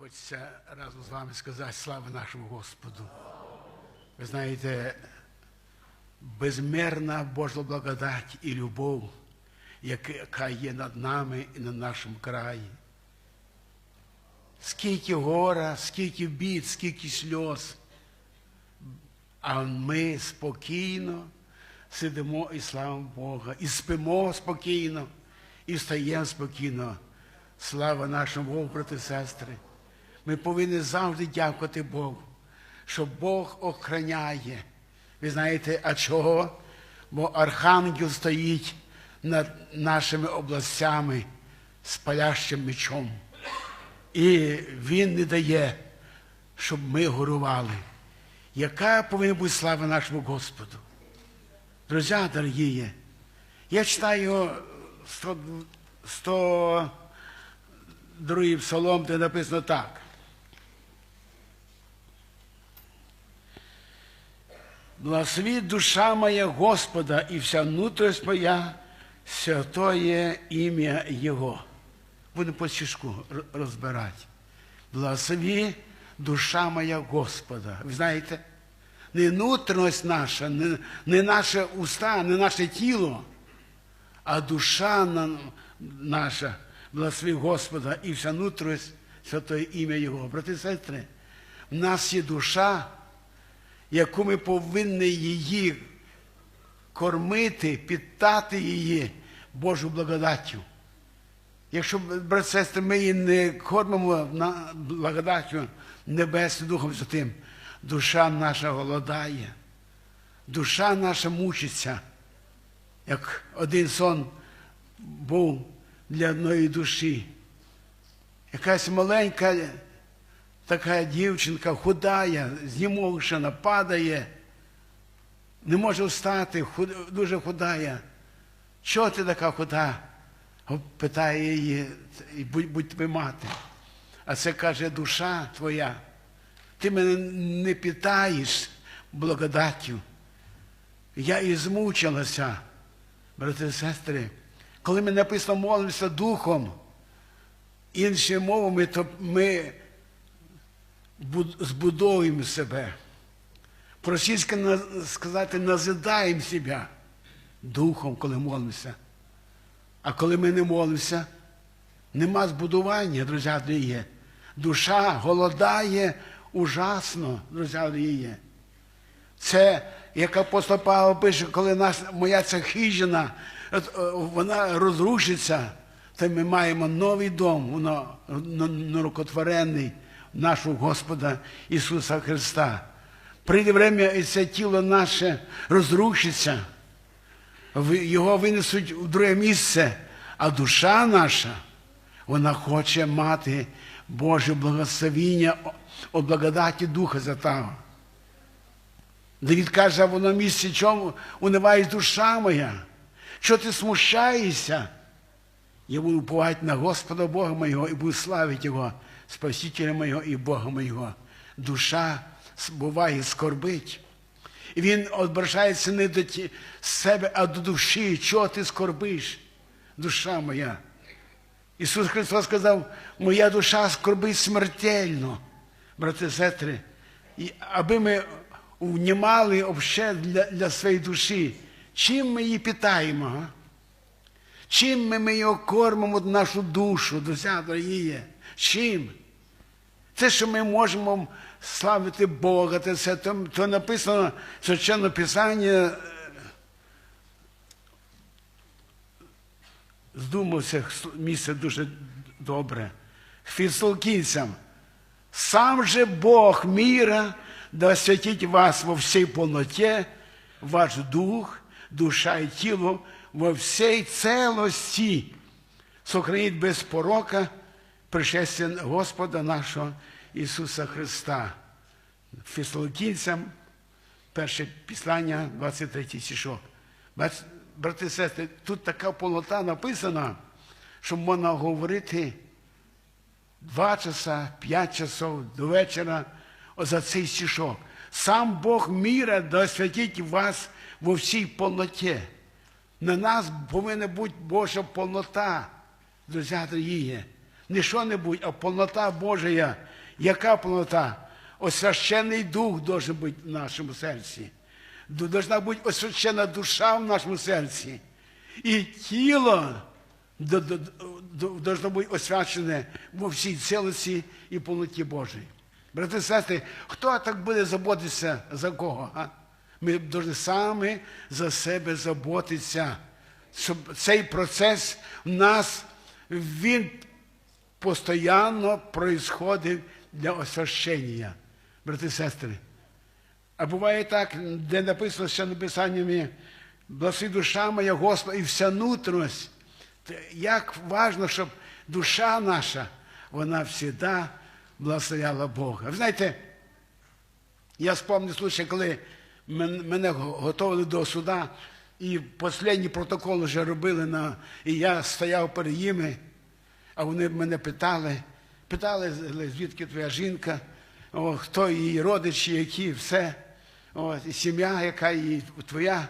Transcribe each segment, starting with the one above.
Хочеться разом з вами сказати слава нашому Господу. Ви знаєте, безмірна Божа благодать і любов, яка є над нами і на нашому краї. Скільки гора, скільки бід, скільки сльоз. А ми спокійно сидимо і славимо Бога, і спимо спокійно, і встаємо спокійно. Слава нашому Богу, брати сестри. Ми повинні завжди дякувати Богу, що Бог охраняє. Ви знаєте, а чого? Бо архангел стоїть над нашими областями з палящим мечом. І він не дає, щоб ми горували. Яка повинна бути слава нашому Господу? Друзі, дорогі, я читаю 100, 102 псалом, де написано так. Благослови душа моя Господа и вся внутренность моя, святое ім'я Його. Будемо по стишку розбирати. Благослови душа моя Господа. Ви знаєте, не внутрішність наша, не, не наше уста, не наше тіло, а душа на- наша, благослови Господа і вся внутрішність святое ім'я Його. Брати і сестри, в нас є душа, яку ми повинні її кормити, питати її Божу благодаттю. Якщо, брат сестри, ми її не кормимо благодаттю Небесним Духом Святим, душа наша голодає, душа наша мучиться, як один сон був для одної душі. Якась маленька така дівчинка худая, знімовшена, падає, не може встати, худ- дуже худая. Чого ти така худа? Питає її, будь, будь тебе мати. А це каже душа твоя. Ти мене не питаєш благодаттю. Я і змучилася, брати і сестри. Коли ми написано молимося духом, іншими мовами, то ми збудовуємо себе. По-російськи сказати, назидаємо себе духом, коли молимося. А коли ми не молимося, нема збудування, друзі дорогі. Душа голодає ужасно, друзі дорогі. Це, як апостол Павло пише, коли наш, моя ця хижина, е, вона розрушиться, то ми маємо новий дом, воно нерукотворений нашого Господа Ісуса Христа. Прийде время, і це тіло наше розрушиться, його винесуть в друге місце, а душа наша, вона хоче мати Боже благословіння о благодаті Духа Святого. Давід каже, а воно місці чому униває душа моя. Що ти смущаєшся? Я буду уповати на Господа Бога моєго і буду славити Його, Спасителя моєго і Бога моєго. Душа буває скорбить. Він обращається не до себе, а до душі. Чого ти скорбиш, душа моя? Ісус Христос сказав, моя душа скорбить смертельно, брати і сестри. Аби ми внімали обще для, для своєї душі, чим ми її питаємо? га? Чим ми, ми його кормимо нашу душу, друзі, дорогі? Чим? Це, що ми можемо славити Бога, це, то, то написано в Священному Писанні, е, здумався місце дуже добре. Філокінцям. Сам же Бог мира да освятить вас во всей полноте, ваш дух, душа и тіло во всей целости, сохранить без порока пришествие Господа нашого Ісуса Христа. Фессалоникійцям, перше післання, 23 стишок. Брати і сестри, тут така полнота написана, що можна говорити два часа, п'ять часов до вечора за цей стишок. Сам Бог міра да освятить вас во всій повноті. На нас повинна бути Божа повнота, друзі дорогі. Не що-небудь, а повнота Божия. Яка повнота? Освящений дух должен бути в нашому серці. Должна бути освящена душа в нашому серці. І тіло до- до- до- должно бути освячене во всій цілості і повноті Божій. Брати і сестри, хто так буде заботитися за кого? А? Ми повинні самі за себе заботитися, цей процес в нас він постійно происходить для освящення. Брати і сестри, а буває так, де написано ще написаннями, благослови душа моя Господа і вся нутрость. Як важно, щоб душа наша, вона завжди благословляла Бога. Ви знаєте, я спомню случай, коли мене готували до суда, і останній протокол вже робили, на, і я стояв перед ними, а вони мене питали, питали, звідки твоя жінка, о, хто її родичі, які, все, от, і сім'я, яка її твоя.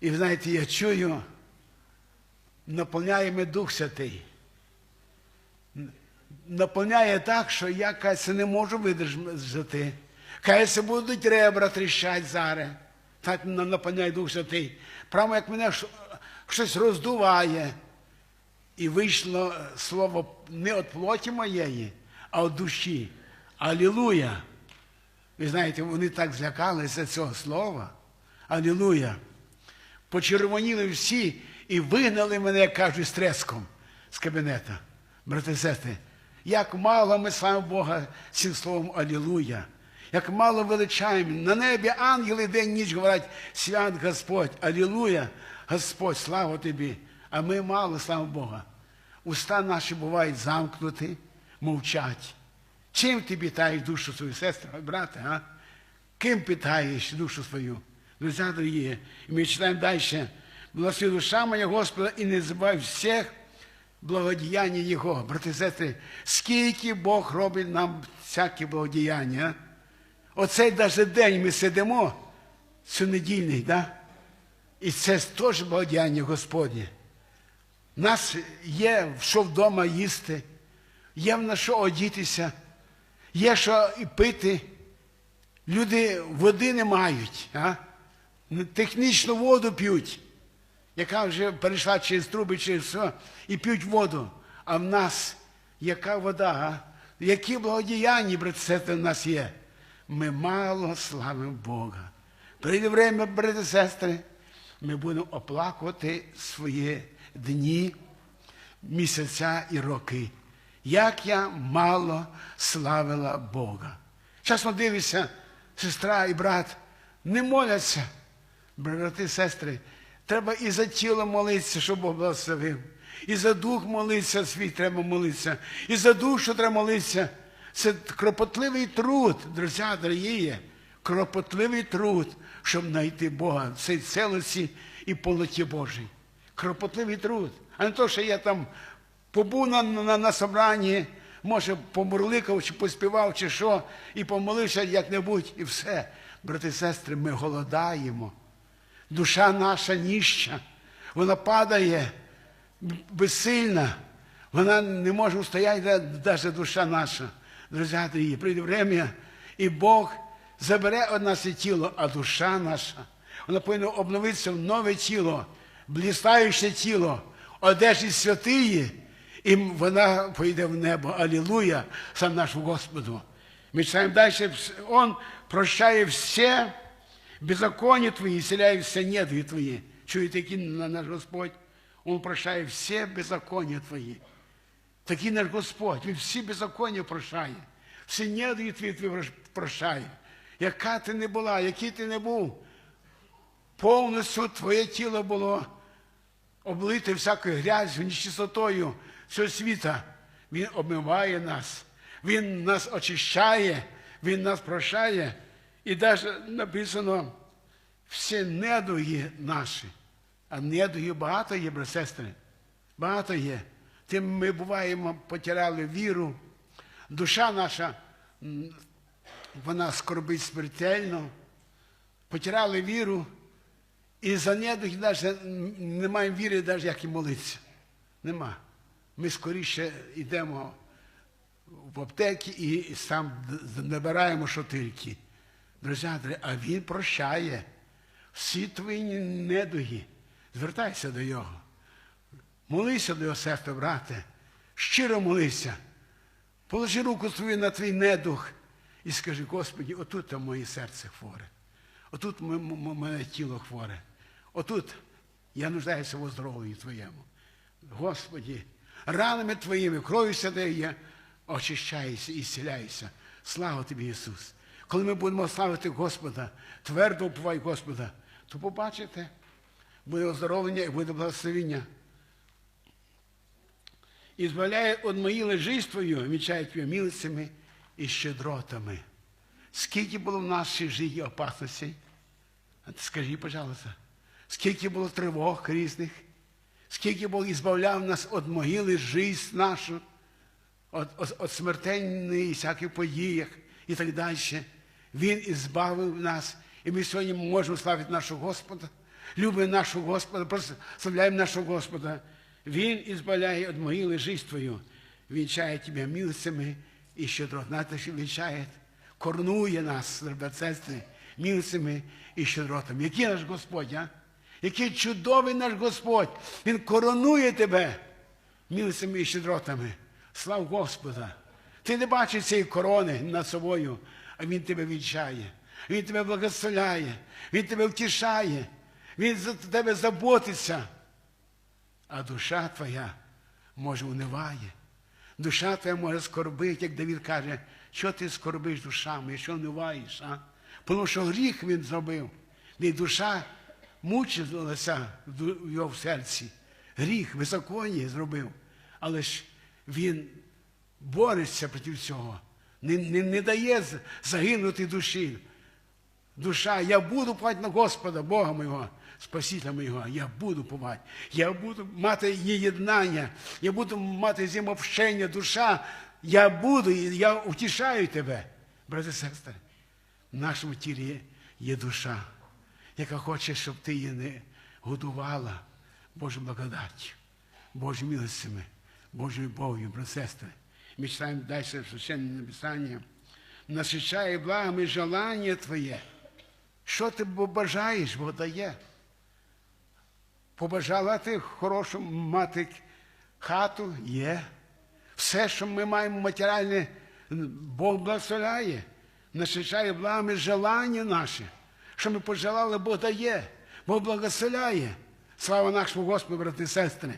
І знаєте, я чую, наповняє мене Дух Святий. Наповняє так, що я, каже, не можу видержати. Каже, будуть ребра тріщать зараз. Так на- наповняє Дух Святий. Прямо як мене щось роздуває. І вийшло е, слово не від плоті моєї, а від душі. Алілуя! Ви знаєте, вони так злякалися цього слова. Алілуя! Почервоніли всі і вигнали мене, як кажуть, з треском з кабінета. Брати і сестри, як мало ми славимо Бога цим словом Алілуя. Як мало величаємо. На небі ангели день ніч говорять, свят Господь, Алілуя, Господь, слава тобі. А ми мало славимо Бога. Уста наші бувають замкнуті, мовчать. Чим ти питаєш душу свою, сестра, брате, а? Ким питаєш душу свою? Друзі дорогі, і ми читаємо далі. Благослови душа моя Господа і не забувай всіх благодіяння Його. Брати і сестри, скільки Бог робить нам всякі благодіяння. Оцей навіть день ми сидимо, щонедільний, да? і це теж благодіяння Господнє. У нас є що вдома їсти, є в на що одітися, є що і пити. Люди води не мають, а? технічну воду п'ють, яка вже перейшла через труби, через все, і п'ють воду. А в нас яка вода? А? Які благодіяння, брати, в нас є? Ми мало славимо Бога. Прийде время, брати, сестри, ми будемо оплакувати свої дні, місяця і роки. Як я мало славила Бога. Часно дивишся, сестра і брат не моляться. Брати сестри, треба і за тіло молитися, щоб Бог благословив. І за дух молитися свій треба молитися. І за душу треба молитися. Це кропотливий труд, друзі дорогі. Кропотливий труд, щоб знайти Бога в цій целості і полоті Божій. Кропотливий труд. А не то, що я там побув на, на, на собранні, може, помурликав, чи поспівав, чи що, і помолився як-небудь, і все. Брати і сестри, ми голодаємо. Душа наша ніща, вона падає безсильна, вона не може устояти, навіть душа наша. Друзі, дорогі, прийде время, і Бог забере від нас і тіло, а душа наша, вона повинна обновитися в нове тіло, блістаюче тіло, одежі святиї, і вона поїде в небо. Алілуя, сам нашому Господу. Ми читаємо далі, Он прощає все беззаконие твои, исцеляет все недри твои. Чуєте, який наш Господь? Он прощає все беззаконня твої. Такий наш Господь, Він всі беззаконня прощає. Всі твої твої прощає. Яка ти не була, який ти не був, повністю твоє тіло було облите всякою грязю, нечистотою цього світа. Він обмиває нас, Він нас очищає, Він нас прощає. І навіть написано всі недуги наші. А недуги багато є, брат сестри. Багато є. Тим ми буваємо, потеряли віру. Душа наша, вона скорбить смертельно. Потеряли віру. І за недуги навіть не маємо віри, навіть як і молитися. Нема. ми скоріше йдемо в аптеки і сам набираємо що тільки. Друзі, а він прощає всі твої недуги. Звертайся до Його. Молися до його серця, брате. Щиро молися. Положи руку свою на твій недух і скажи, Господі, отут там моє серце хворе. Отут мене тіло хворе. Отут я нуждаюся в оздоровленні Твоєму. Господі, ранами Твоїми, кров'ю святою я очищаюся і зціляюся. Слава Тобі, Ісус! Коли ми будемо славити Господа, твердо уповай Господа, то побачите, буде оздоровлення і буде благословення. І збавляє від мої лежиствою, вінчає тебе милицями і щедротами. Скільки було в нашій житті опасностей? Скажи, пожалуйста, скільки було тривог різних, скільки Бог ізбавляв нас від могили жизнь нашу, від, смертельної всяких подіях і так далі. Він ізбавив нас, і ми сьогодні можемо славити нашого Господа, любимо нашого Господа, прославляємо нашого Господа. Він ізбавляє від могили жизнь твою, вінчає тебе милицями і щедро. Знаєте, що вінчає? Корнує нас, братцевстві, милицями і щедротами. Який наш Господь, а? Який чудовий наш Господь! Він коронує тебе милицями і щедротами. Слава Господа! Ти не бачиш цієї корони над собою, а Він тебе вінчає. Він тебе благословляє, Він тебе втішає, Він за тебе заботиться. А душа твоя, може, униває. Душа твоя може скорбити, як Давид каже, що ти скорбиш душами, що униваєш, а? Тому що гріх він зробив. І душа мучилася в його серці. Гріх, беззаконня зробив. Але ж він бореться проти цього, не, не, не дає загинути душі. Душа, я буду пати на Господа, Бога моєго, Спасителя моєго, я буду повати. Я буду мати єднання, я буду мати з ним общення, душа, я буду, я утішаю тебе, брати і сестри. В нашому тілі є, душа, яка хоче, щоб ти її не годувала Божою благодаттю, Божою милостями, Божою любов'ю, брати сестри. Ми читаємо далі в священному Писанні. Насичає благами желання Твоє. Що ти бажаєш, Бог дає. Побажала ти хорошу мати хату є. Все, що ми маємо матеріальне, Бог благословляє, насичає благами желання наше. Що ми пожелали, Бог дає, Бог благословляє. Слава нашому Господу, брати і сестри.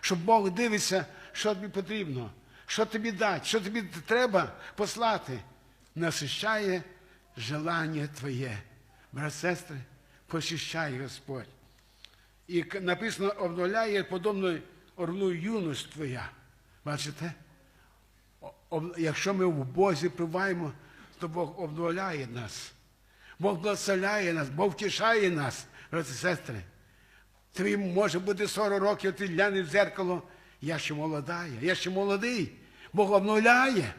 Щоб Бог дивиться, що тобі потрібно, що тобі дати, що тобі треба послати. Насищає желання Твоє. Брат, сестри, посіщай Господь. І написано, обновляє подобно орлу юність твоя. Бачите? Якщо ми в Бозі прибуваємо, то Бог обновляє нас. Бог благословляє нас, Бог втішає нас, брати і сестри. Тобі може бути 40 років, ти глянеш в дзеркало, я ще молода, я ще молодий. Бог обновляє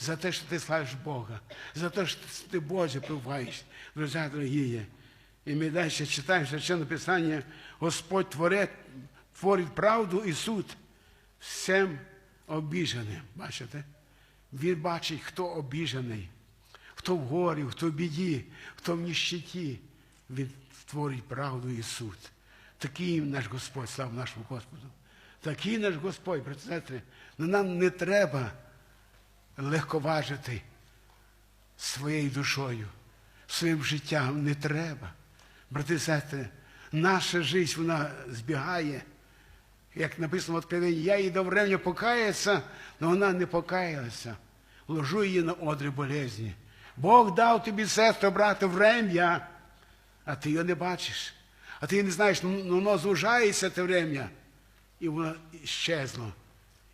за те, що ти славиш Бога, за те, що ти Боже прибуваєш, друзі дорогі. І ми далі читаємо священне Писання, Господь творить, творить правду і суд всім обіженим. Бачите? Він бачить, хто обіжений, хто в горі, хто в біді, хто в ніщиті. Він творить правду і суд. Такий наш Господь, слава нашому Господу. Такий наш Господь, брати ну, нам не треба легковажити своєю душою, своїм життям не треба. Брати і сестри, наша життя, вона збігає. Як написано в Откровенні, я їй до времени покається, але вона не покаялася. Ложу її на одрі болезні. Бог дав тобі, сестро, брате, врем'я, а ти його не бачиш. А ти не знаєш, ну воно зужається те врем'я. І воно щезло.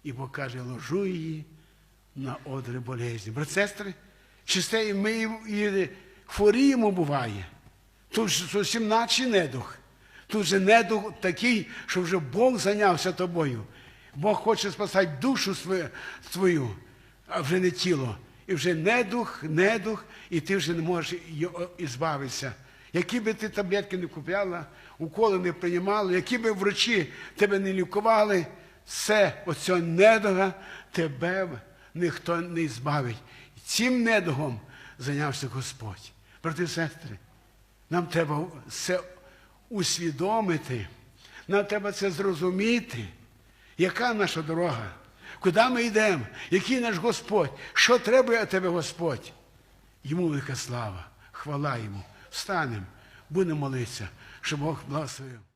І Бог каже, ложу її на одри болезні. Брат, сестри, чи це ми і хворіємо буває. Тут зовсім наче недух. Тут же недух такий, що вже Бог зайнявся тобою. Бог хоче спасати душу свою, а вже не тіло. І вже недух, недух, і ти вже не можеш ізбавитися. Які би ти таблетки не купляла, уколи не приймала, які би врачі тебе не лікували, все оцього недога тебе ніхто не збавить. Цим недогом зайнявся Господь. Брати і сестри, нам треба це усвідомити, нам треба це зрозуміти, яка наша дорога, куди ми йдемо, який наш Господь, що треба від тебе, Господь. Йому велика слава, хвала йому. Встанемо, будемо молитися, щоб Бог благословив.